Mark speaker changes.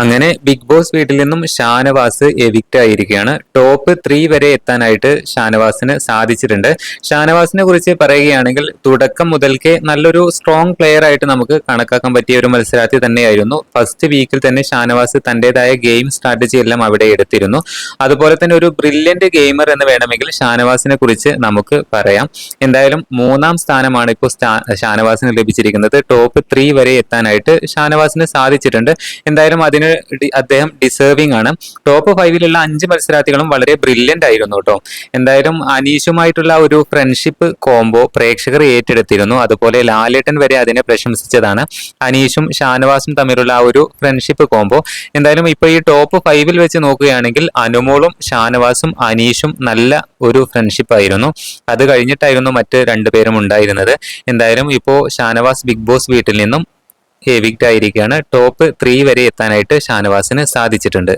Speaker 1: അങ്ങനെ big Boss വീട്ടിൽ നിന്നും ഷാനവാസ് എവിക്റ്റ് ആയിരിക്കുകയാണ്. ടോപ്പ് ത്രീ വരെ എത്താനായിട്ട് ഷാനവാസിന് സാധിച്ചിട്ടുണ്ട്. ഷാനവാസിനെ കുറിച്ച് പറയുകയാണെങ്കിൽ തുടക്കം മുതൽക്കേ നല്ലൊരു സ്ട്രോങ് പ്ലെയർ ആയിട്ട് നമുക്ക് കണക്കാക്കാൻ പറ്റിയ ഒരു മത്സരാർത്ഥി തന്നെയായിരുന്നു. ഫസ്റ്റ് വീക്കിൽ തന്നെ ഷാനവാസ് തന്റേതായ ഗെയിം സ്ട്രാറ്റജി എല്ലാം അവിടെ എടുത്തിരുന്നു. അതുപോലെ തന്നെ ഒരു ബ്രില്യന്റ് ഗെയിമർ എന്ന് വേണമെങ്കിൽ ഷാനവാസിനെ കുറിച്ച് നമുക്ക് പറയാം. എന്തായാലും മൂന്നാം സ്ഥാനമാണ് ഇപ്പോൾ ഷാനവാസിന് ലഭിച്ചിരിക്കുന്നത്. ടോപ്പ് ത്രീ വരെ എത്താനായിട്ട് ഷാനവാസിന് സാധിച്ചിട്ടുണ്ട്. എന്തായാലും അതിന് ഡി- അദ്ദേഹം ഡിസേർവിംഗ് ആണ്. ടോപ്പ് ഫൈവിലുള്ള അഞ്ച് മത്സരാർത്ഥികളും വളരെ ബ്രില്യന്റ് ആയിരുന്നു കേട്ടോ എന്തായാലും അനീഷുമായിട്ടുള്ള ഒരു ഫ്രണ്ട്ഷിപ്പ് കോംബോ പ്രേക്ഷകർ ഏറ്റെടുത്തിരുന്നു. അതുപോലെ ലാലേട്ടൻ വരെ അതിനെ പ്രശംസിച്ചതാണ്. അനീഷും ഷാനവാസും തമ്മിലുള്ള ആ ഒരു ഫ്രണ്ട്ഷിപ്പ് കോംബോ എന്തായാലും ഇപ്പൊ ഈ ടോപ്പ് ഫൈവിൽ വെച്ച് നോക്കുകയാണെങ്കിൽ അനുമോളും ഷാനവാസും അനീഷും നല്ല ഒരു ഫ്രണ്ട്ഷിപ്പ് ആയിരുന്നു. അത് കഴിഞ്ഞിട്ടായിരുന്നു മറ്റ് രണ്ടുപേരും ഉണ്ടായിരുന്നത്. എന്തായാലും ഇപ്പോൾ ഷാനവാസ് ബിഗ് ബോസ് വീട്ടിൽ നിന്നും എവിക്റ്റ് ആയിരിക്കുകയാണ് ടോപ്പ് ത്രീ വരെ എത്താനായിട്ട് ഷാനവാസിന് സാധിച്ചിട്ടുണ്ട്.